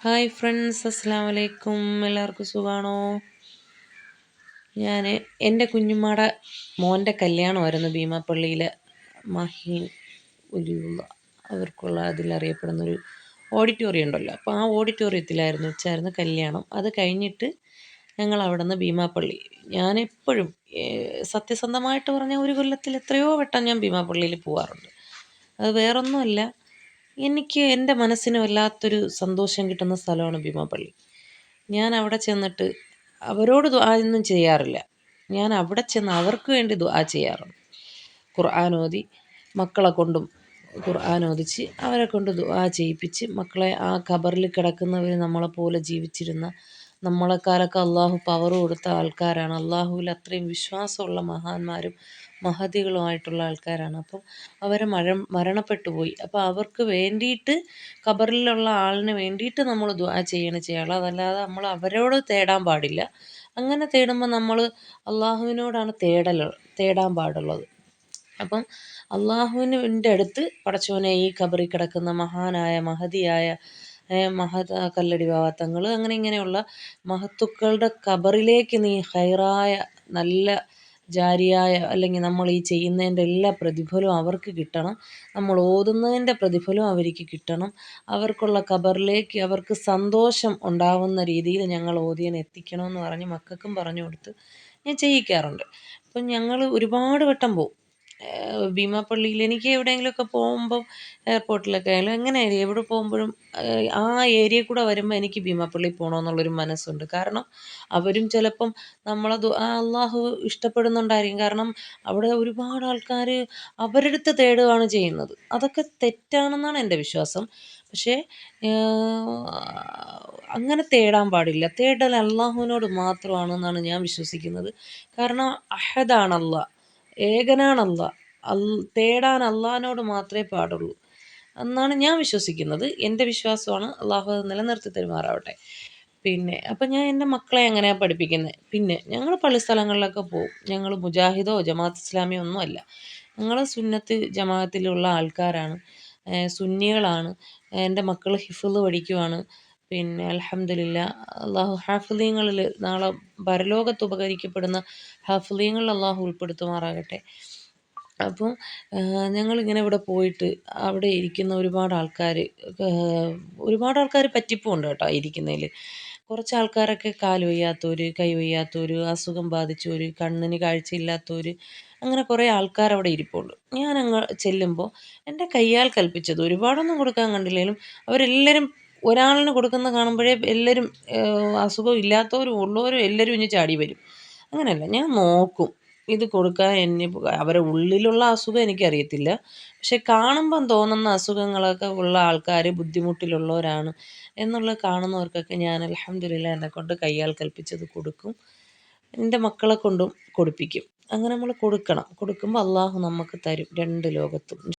Hi friends അസ്സാം വലൈക്കും എല്ലാവർക്കും സുഖമാണോ ഞാൻ എന്റെ കുഞ്ഞുമ്മയുടെ മോന്റെ കല്യാണമായിരുന്നു ഭീമാപ്പള്ളിയിലെ. മഹീൻ ഒരു അവർക്കുള്ള അതിലറിയപ്പെടുന്നൊരു ഓഡിറ്റോറിയം ഉണ്ടല്ലോ. അപ്പോൾ ആ ഓഡിറ്റോറിയത്തിലായിരുന്നു വെച്ചായിരുന്നു കല്യാണം. അത് കഴിഞ്ഞിട്ട് ഞങ്ങൾ അവിടെ നിന്ന് ഭീമാപ്പള്ളി. ഞാൻ എപ്പോഴും സത്യസന്ധമായിട്ട് പറഞ്ഞാൽ ഒരു കൊല്ലത്തിൽ എത്രയോ വട്ടം ഞാൻ ഭീമാപ്പള്ളിയിൽ പോകാറുണ്ട് അത് വേറൊന്നുമല്ല. എനിക്ക് എന്റെ മനസ്സിന് വല്ലാത്തൊരു സന്തോഷം കിട്ടുന്ന സ്ഥലമാണ് ഭീമാപള്ളി. ഞാൻ അവിടെ ചെന്നിട്ട് അവരോട് ഒന്നും ചെയ്യാറില്ല. ഞാൻ അവിടെ ചെന്ന് അവർക്ക് വേണ്ടി ദുആ ചെയ്യാറുണ്ട്. ഖുർആൻ ഓതി മക്കളെ കൊണ്ടും ഖുർആൻ അവരെ കൊണ്ട് ദുആ ചെയ്യിപ്പിച്ച് മക്കളെ ആ ഖബറിൽ കിടക്കുന്നവർ നമ്മളെപ്പോലെ ജീവിച്ചിരുന്ന നമ്മളെക്കാലൊക്കെ അള്ളാഹു പവർ കൊടുത്ത ആൾക്കാരാണ്. അള്ളാഹുവിൽ അത്രയും വിശ്വാസമുള്ള മഹാന്മാരും മഹതികളുമായിട്ടുള്ള ആൾക്കാരാണ്. അപ്പം അവർ മഴ മരണപ്പെട്ടു പോയി. അപ്പോൾ അവർക്ക് വേണ്ടിയിട്ട് ഖബറിലുള്ള ആളിന് വേണ്ടിയിട്ട് നമ്മൾ ദുആ ചെയ്യണം ചെയ്യാനുള്ളത് അതല്ലാതെ നമ്മൾ അവരോട് തേടാൻ പാടില്ല. അങ്ങനെ തേടുമ്പോൾ നമ്മൾ അള്ളാഹുവിനോടാണ് തേടൽ തേടാൻ പാടുള്ളത്. അപ്പം അള്ളാഹുവിന്റെ അടുത്ത് പടച്ചോനെ ഈ ഖബറിൽ കിടക്കുന്ന മഹാനായ മഹതിയായ മഹത് കല്ലടി ഭാഗത്തങ്ങൾ അങ്ങനെ ഇങ്ങനെയുള്ള മഹത്തുക്കളുടെ കബറിലേക്ക് നീ ഹൈറായ നല്ല ജാരിയായ അല്ലെങ്കിൽ നമ്മൾ ഈ ചെയ്യുന്നതിന്റെ എല്ലാ പ്രതിഫലവും അവർക്ക് കിട്ടണം. നമ്മൾ ഓതുന്നതിന്റെ പ്രതിഫലവും അവർക്ക് കിട്ടണം. അവർക്കുള്ള കബറിലേക്ക് അവർക്ക് സന്തോഷം ഉണ്ടാവുന്ന രീതിയിൽ ഞങ്ങൾ ഓതിയനെ എത്തിക്കണമെന്ന് പറഞ്ഞ് മക്കൾക്കും പറഞ്ഞു കൊടുത്ത് ഞാൻ ചെയ്യിക്കാറുണ്ട്. അപ്പം ഞങ്ങൾ ഒരുപാട് വട്ടം പോവും. ഭീമാപ്പള്ളിയിൽ എനിക്ക് എവിടെയെങ്കിലുമൊക്കെ പോകുമ്പം എയർപോർട്ടിലൊക്കെ ആയാലും എങ്ങനെയായാലും എവിടെ പോകുമ്പോഴും ആ ഏരിയയിൽ കൂടെ വരുമ്പോൾ എനിക്ക് ഭീമാപ്പള്ളി പോകണമെന്നുള്ളൊരു മനസ്സുണ്ട്. കാരണം അവരും ചിലപ്പം നമ്മളെ ആ അള്ളാഹു ഇഷ്ടപ്പെടുന്നുണ്ടായിരിക്കും. കാരണം അവിടെ ഒരുപാട് ആൾക്കാർ അവരെടുത്ത് തേടുകയാണ് ചെയ്യുന്നത്. അതൊക്കെ തെറ്റാണെന്നാണ് എന്റെ വിശ്വാസം. പക്ഷേ അങ്ങനെ തേടാൻ പാടില്ല. തേടൽ അള്ളാഹുവിനോട് മാത്രമാണെന്നാണ് ഞാൻ വിശ്വസിക്കുന്നത്. കാരണം അഹദാണ് ഏകനാണല്ല. അൽ തേടാൻ അള്ളാഹിനോട് മാത്രമേ പാടുള്ളൂ. എന്നാണ് ഞാൻ വിശ്വസിക്കുന്നത്. എന്റെ വിശ്വാസമാണ് അള്ളാഹു നിലനിർത്തി തരുമാറാവട്ടെ. പിന്നെ അപ്പം ഞാൻ എന്റെ മക്കളെ എങ്ങനെയാണ് പഠിപ്പിക്കുന്നത് പിന്നെ ഞങ്ങൾ പള്ളി സ്ഥലങ്ങളിലൊക്കെ പോകും ഞങ്ങൾ മുജാഹിദോ ജമാഅത്ത് ഇസ്ലാമിയോ ഒന്നുമല്ല ഞങ്ങൾ സുന്നത്ത് ജമാഅത്തിലുള്ള ആൾക്കാരാണ്. സുന്നികളാണ്. എന്റെ മക്കൾ ഹിഫ്ള് പഠിക്കുവാണ്. പിന്നെ അലഹമില്ല അള്ളാഹു ഹാഫിലീങ്ങളിൽ നാളെ പരലോകത്ത് ഉപകരിക്കപ്പെടുന്ന ഹാഫിലീങ്ങളിൽ അള്ളാഹു ഉൾപ്പെടുത്തുമാറാകട്ടെ. അപ്പോൾ ഞങ്ങളിങ്ങനെ ഇവിടെ പോയിട്ട് അവിടെ ഇരിക്കുന്ന ഒരുപാട് ആൾക്കാർ ഒരുപാട് ആൾക്കാർ പറ്റിപ്പുണ്ട് കേട്ടോ ഇരിക്കുന്നതിൽ കുറച്ച് ആൾക്കാരൊക്കെ കാൽ വയ്യാത്തവർ കൈ വയ്യാത്തവർ അസുഖം ബാധിച്ചവർ കണ്ണിന് കാഴ്ചയില്ലാത്തവർ അങ്ങനെ കുറേ ആൾക്കാർ അവിടെ ഇരിപ്പുണ്ട്. ഞാൻ അങ്ങ് ചെല്ലുമ്പോൾ എന്റെ കയ്യാൽ കൽപ്പിച്ചത് ഒരുപാടൊന്നും കൊടുക്കാൻ കണ്ടില്ലെങ്കിലും അവരെല്ലാവരും ഒരാളിന് കൊടുക്കുന്ന കാണുമ്പോഴേ എല്ലാവരും അസുഖം ഇല്ലാത്തവരും ഉള്ളവരും എല്ലാവരും ഇനി ചാടി വരും. അങ്ങനെയല്ല ഞാൻ നോക്കും ഇത് കൊടുക്കാൻ എന്നെ അവരെ ഉള്ളിലുള്ള അസുഖം എനിക്കറിയത്തില്ല. പക്ഷെ കാണുമ്പം തോന്നുന്ന അസുഖങ്ങളൊക്കെ ഉള്ള ആൾക്കാർ ബുദ്ധിമുട്ടിലുള്ളവരാണ് എന്നുള്ള കാണുന്നവർക്കൊക്കെ ഞാൻ അലഹമ്മദില്ല എന്നെ കൊണ്ട് കയ്യാൽ കൽപ്പിച്ചത് കൊടുക്കും. എന്റെ മക്കളെ കൊണ്ടും കൊടുപ്പിക്കും. അങ്ങനെ നമ്മൾ കൊടുക്കണം. കൊടുക്കുമ്പോൾ അള്ളാഹു നമുക്ക് തരും രണ്ട് ലോകത്തും.